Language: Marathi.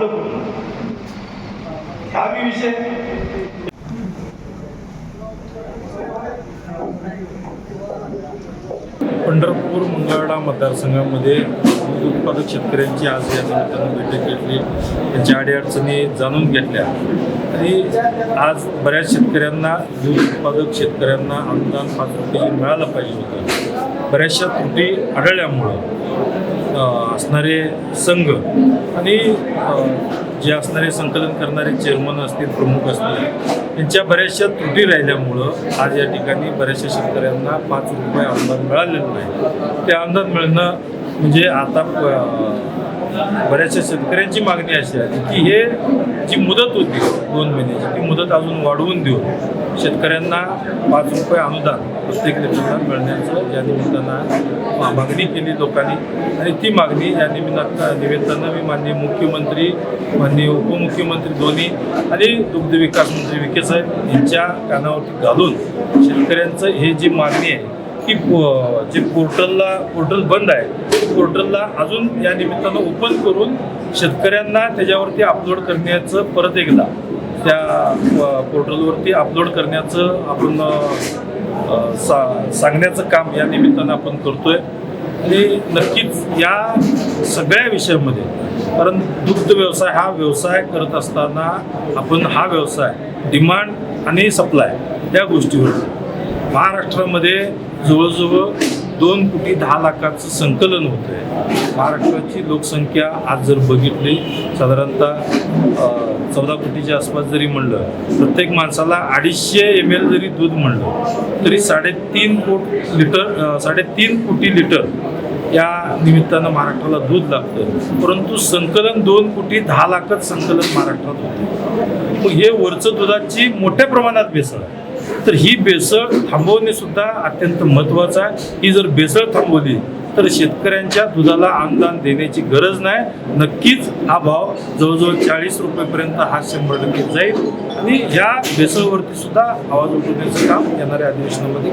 आलं कुठून विषय. पंढरपूर मंगळवाडा मतदारसंघामध्ये दूध उत्पादक शेतकऱ्यांची आज या निमित्तानं बैठक घेतली. त्यांच्या अडीअडचणी जाणून घेतल्या. आणि आज बऱ्याच शेतकऱ्यांना दूध उत्पादक शेतकऱ्यांना अनुदान पाच रुपये मिळालं पाहिजे होतं. बऱ्याचशा त्रुटी आढळल्यामुळं असणारे संघ आणि जे असणारे संकलन करणारे चेअरमन असतील प्रमुख असतील यांच्या बऱ्याचशा त्रुटी राहिल्यामुळं आज या ठिकाणी बऱ्याचशा शेतकऱ्यांना पाच रुपये अनुदान मिळालेलं नाही. ते अनुदान मिळणं म्हणजे आता प- बऱ्याचशा शेतकऱ्यांची मागणी अशी आहे की हे जी मुदत होती दोन महिन्याची ती मुदत अजून वाढवून देऊन शेतकऱ्यांना पाच रुपये अनुदान प्रत्येक लिटरला मिळण्याचं या निमित्तानं मा- मागणी केली लोकांनी. आणि ती मागणी या निमित्ता निमित्तानं मी माननीय मुख्यमंत्री माननीय उपमुख्यमंत्री दोन्ही आणि दुग्ध विकास मंत्री विखे साहेब यांच्या कानावरती घालून शेतकऱ्यांचं हे जी मागणी आहे की जे पोर्टलला पोर्टल बंद आहे ते पोर्टलला अजून या निमित्तानं ओपन करून शेतकऱ्यांना त्याच्यावरती अपलोड करण्याचं परत एकदा त्या प- पोर्टलवरती अपलोड करण्याचं आपण सा सांगण्याचं काम या निमित्तानं आपण करतोय. आणि नक्कीच या सगळ्या विषयामध्ये कारण दुग्ध व्यवसाय हा व्यवसाय करत असताना आपण हा व्यवसाय डिमांड आणि सप्लाय या गोष्टीवर महाराष्ट्रामध्ये जवळजवळ दोन कोटी दहा लाखाचं संकलन होतं आहे महाराष्ट्राची लोकसंख्या आज जर बघितली साधारणतः चौदा कोटीच्या आसपास जरी म्हणलं प्रत्येक माणसाला अडीचशे एम एल जरी दूध म्हणलं तरी साडेतीन कोट लिटर साडेतीन कोटी लिटर या निमित्तानं महाराष्ट्राला दूध लागतं परंतु संकलन दोन कोटी दहा लाखच संकलन महाराष्ट्रात होतं मग हे वरचं दुधाची मोठ्या प्रमाणात भेसळ आहे. तर ही भेसळ थांबवणे सुद्धा अत्यंत महत्त्वाचं आहे. ही जर भेसळ थांबवली तर शेतकऱ्यांच्या दुधाला अनुदान देण्याची गरज नाही. नक्कीच हा भाव जवळजवळ चाळीस रुपयेपर्यंत हा शंभर टक्के जाईल. आणि ह्या भेसळवरती सुद्धा आवाज उठवण्याचं काम येणाऱ्या अधिवेशनामध्ये